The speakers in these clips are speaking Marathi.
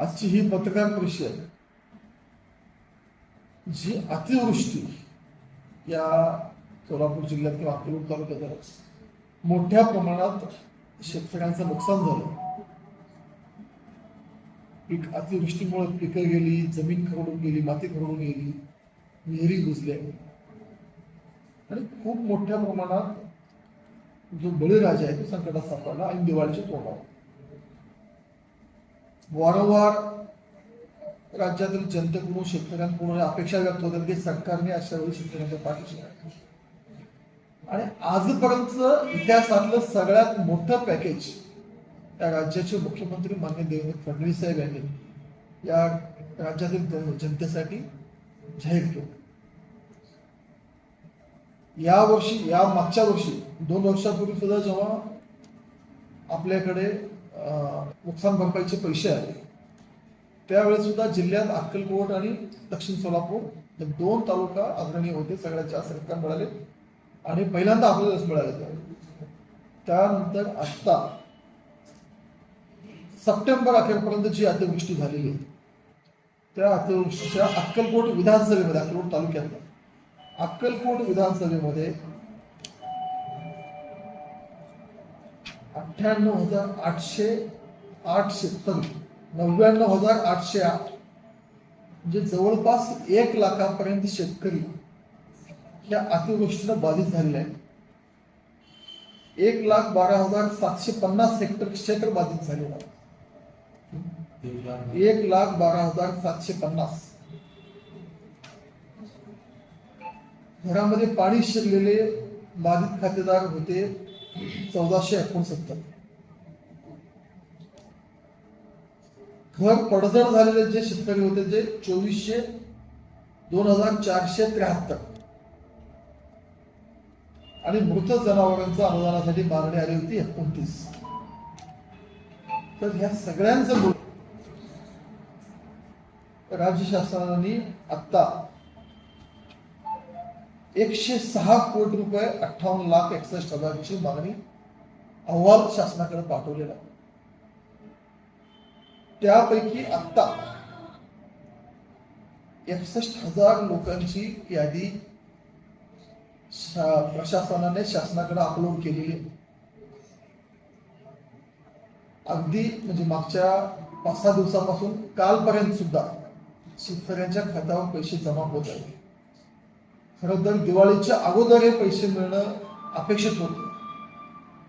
आजची ही पत्रकार परिषद जी अतिवृष्टी या सोलापूर जिल्ह्यात किंवा अकलूज तालुक्यात मोठ्या प्रमाणात शेतकऱ्यांचं नुकसान झालं. पीक अतिवृष्टीमुळे पिकं गेली जमीन खरडून गेली माती खरडून गेली विहिरी घुसल्या. आणि खूप मोठ्या प्रमाणात जो बळीराजा आहे तो संकटात सापडला आणि दिवाळीच्या तोंडावर. वारंवार राज्यातील जनतेकडून शेतकऱ्यांकडून अपेक्षा व्यक्त होतात की सरकारने अशा वेळी शेतकऱ्यांच्या पाठीशी आणि आजपर्यंत इतिहासातलं सगळ्यात मोठं पॅकेज या राज्याचे मुख्यमंत्री मान्य देवेंद्र फडणवीस साहेब यांनी या राज्यातील जनतेसाठी जाहीर केलं. या वर्षी या मागच्या वर्षी दोन वर्षापूर्वी सुद्धा जेव्हा आपल्याकडे नुकसान भरपाईचे पैसे आले त्यावेळेस सुद्धा जिल्ह्यात अक्कलकोट आणि दक्षिण सोलापूर हे दोन तालुका अग्रणी होते सगळ्यात जास्त रक्कम मिळाले. आणि पहिल्यांदा आपल्यालाच मिळाले. त्यानंतर आत्ता सप्टेंबर अखेरपर्यंत जी अतिवृष्टी झालेली आहे त्या अतिवृष्टीच्या अक्कलकोट विधानसभेमध्ये अक्कलकोट तालुक्यात अक्कलकोट विधानसभेमध्ये अठ्ठ्याण्णव हजार आठशे आठ शेतकरी नव्याण्णव हजार आठशे आठ म्हणजे जवळपास एक लाखापर्यंत शेतकरी या अतिवृष्टीनं बाधित झालेले आहेत. एक लाख बारा हजार सातशे पन्नास हेक्टर क्षेत्र बाधित झालेलं आहे. एक लाख बारा हजार सातशे पन्नास. घरामध्ये पाणी शिरलेले बाधित खातेदार होते. चौदाशे एकोणसत्तर. घर पडझड झालेले जे शेतकरी होते ते चोवीसशे दोन हजार चारशे त्र्याहत्तर. आणि मृत जनावरांच्या अनुदानासाठी मागणी आली होती एकोणतीस. तर ह्या सगळ्यांचं राज्य शासनाने आता एकशे सहा कोटी रुपये अठ्ठावन्न लाख एकसष्ट हजारची मागणी अहवाल शासनाकडे पाठवलेला. त्यापैकी आत्ता एकसष्ट हजार लोकांची यादी शा- प्रशासनाने शासनाकडे अपलोड केलेली आहे. अगदी म्हणजे मागच्या पाच सहा दिवसापासून कालपर्यंत सुद्धा शेतकऱ्यांच्या खात्यावर पैसे जमा होत आहेत. खरं तर दिवाळीच्या अगोदर हे पैसे मिळणं अपेक्षित होतं.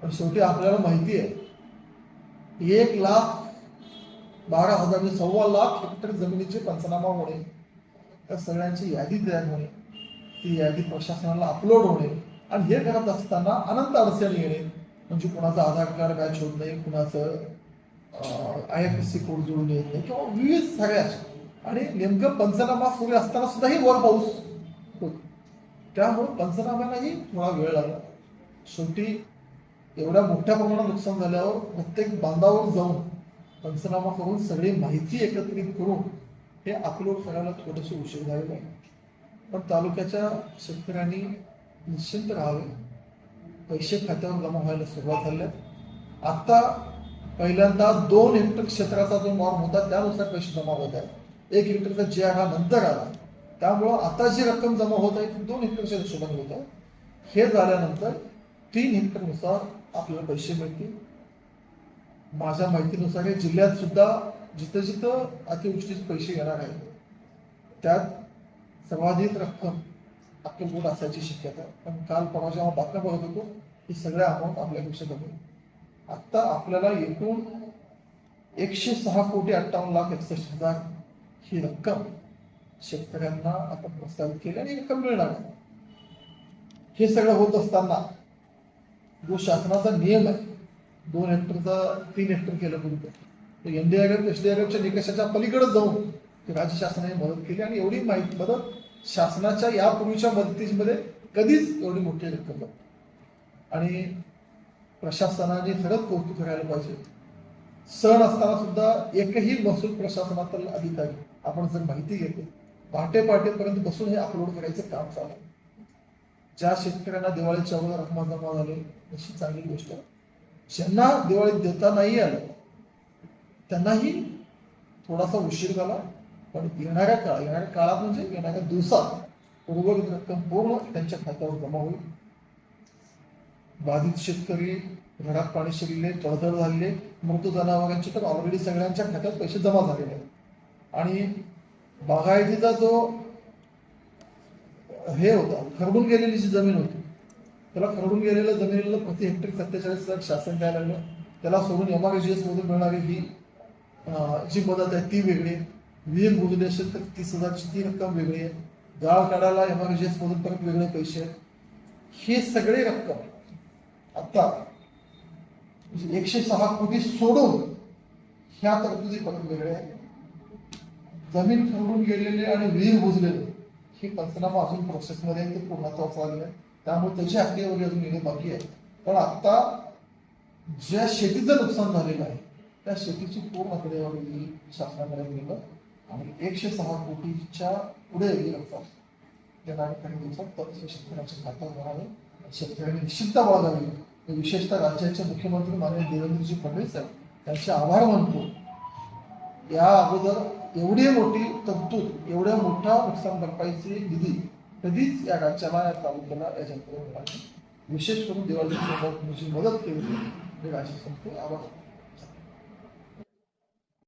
पण शेवटी आपल्याला माहिती आहे एक लाख बारा हजार म्हणजे सव्वा लाख हेक्टर जमिनीचे पंचनामा होणे त्या सगळ्यांची यादी तयार होणे ती यादी प्रशासनाला अपलोड होणे आणि हे करत असताना अनंत अडचणी येणे म्हणजे कुणाचा आधार कार्ड बॅच होत नाही कुणाचं I F S C code जुळून येत नाही किंवा विविध सगळ्या आणि नेमकं पंचनामा सुरू असताना सुद्धाही वर पाऊस होतो. त्यामुळे पंचनाम्यालाही थोडा वेळ लागला. शेवटी एवढ्या मोठ्या प्रमाणात नुकसान झाल्यावर प्रत्येक बांधावर जाऊन पंचनामा करून सगळी माहिती एकत्रित करून हे अपलोड करायला थोडेसे उशीर झालेला आहे पण तालुक्याच्या शेतकऱ्यांनी निश्चिंत राहावे. पैसे खात्यावर जमा व्हायला सुरुवात झाली. आता पहिल्यांदा दोन हेक्टर क्षेत्राचा जो नॉर्म होता त्यानुसार पैसे जमा होत आहेत. एक हेक्टरचा जे आला हा नंतर आला. त्यामुळं आता जी रक्कम जमा होत आहे ती दोन हेक्टरच्या हिशोबाने होत आहे. हे झाल्यानंतर तीन हेक्टरनुसार आपल्याला पैसे मिळतील. माझ्या माहितीनुसार या जिल्ह्यात सुद्धा जिथं जिथं अतिवृष्टीचे पैसे येणार आहेत त्यात सर्वाधिक रक्कम अक्कलकोट असायची शक्यता. पण काल परवा जेव्हा बातम्या बघत होतो ही सगळ्या अमाऊंट आपल्यापेक्षा कमी. आत्ता आपल्याला एकूण एकशे सहा कोटी अठ्ठावन्न लाख एकसष्ट हजार ही रक्कम शेतकऱ्यांना आपण प्रस्तावित केली आणि रक्कम मिळणार आहे. हे सगळं होत असताना जो शासनाचा नियम आहे दोन हेक्टरचा तीन हेक्टर केलं एस एनडीआरएफ एसडीआरएफच्या निकषाच्या पलीकडे जाऊन ते राज्य शासनाने मदत केली आणि एवढी माहिती मदत शासनाच्या यापूर्वीच्या मदतीमध्ये कधीच एवढी मोठी रक्कम आणि प्रशासनाने खरंच कौतुक करायला पाहिजे. सण असताना सुद्धा एकही महसूल प्रशासनातील अधिकारी आपण जर माहिती घेतो पहाटे पहाटेपर्यंत बसून हे अपलोड करायचं काम चालू आहे. ज्या शेतकऱ्यांना दिवाळीच्या अगोदर रकमा जमा झाले अशी चांगली गोष्ट ज्यांना दिवाळीत देता नाही आलं त्यांनाही थोडासा उशीर झाला. पण येणाऱ्या काळात येणाऱ्या काळात म्हणजे येणाऱ्या दिवसात उर्वरित रक्कम पूर्ण त्यांच्या खात्यावर जमा होईल. बाधित शेतकरी घरात पाणी शिरले तळधळ झालेले मृत जनावरांचे तर ऑलरेडी सगळ्यांच्या खात्यात पैसे जमा झालेले आहेत. आणि बागायतीचा जो हे होता. खरडून गेलेली जी जमीन होती त्याला खरडून गेलेल्या जमिनीला प्रति हेक्टर सत्तेचाळीस लाख शासन द्यायला लागलं. त्याला सोडून एमआरजीएस मधून मिळणारी ही जी मदत आहे ती वेगळी आहे. विहीर बुजली असेल तर तीस हजारची ती रक्कम वेगळी आहे. गाळ काढायला एमआरजीएस मधून परत वेगळे पैसे आहेत. हे सगळे रक्कम आता म्हणजे एकशे सहा कोटी सोडून ह्या तरतुदी परत वेगळ्या आहेत. जमीन खरडून गेलेले आणि विहीर बुजलेले. हे पंचनामा अजून प्रोसेसमध्ये ते पूर्णत्वास आलेलं आहे त्यामुळे त्याची आकडेवारी वगैरे अजून येणे बाकी आहे पण आता ज्या शेतीचं नुकसान झालेलं आहे त्या शेतीची पूर्ण आकडेवारी शासनाकडे गेलं आणि एकशे सहा कोटीच्या पुढे गेली रक्कम येणाऱ्या काही दिवसात परत शेतकऱ्यांच्या खात्यात राहावे शेतकऱ्यांनी निश्चितता बाळगावी. विशेषतः राज्याचे मुख्यमंत्री माननीय देवेंद्रजी फडणवीस आहेत त्यांचे आभार मानतो. या अगोदर एवढी मोठी तरतूद एवढ्या मोठा नुकसान भरपाईचे निधी कधीच या राज्याला या तालुक्याला या जनतेला मिळाली विशेष करून दिवाळीच्या मदत केली. हे राज्य संपते आभार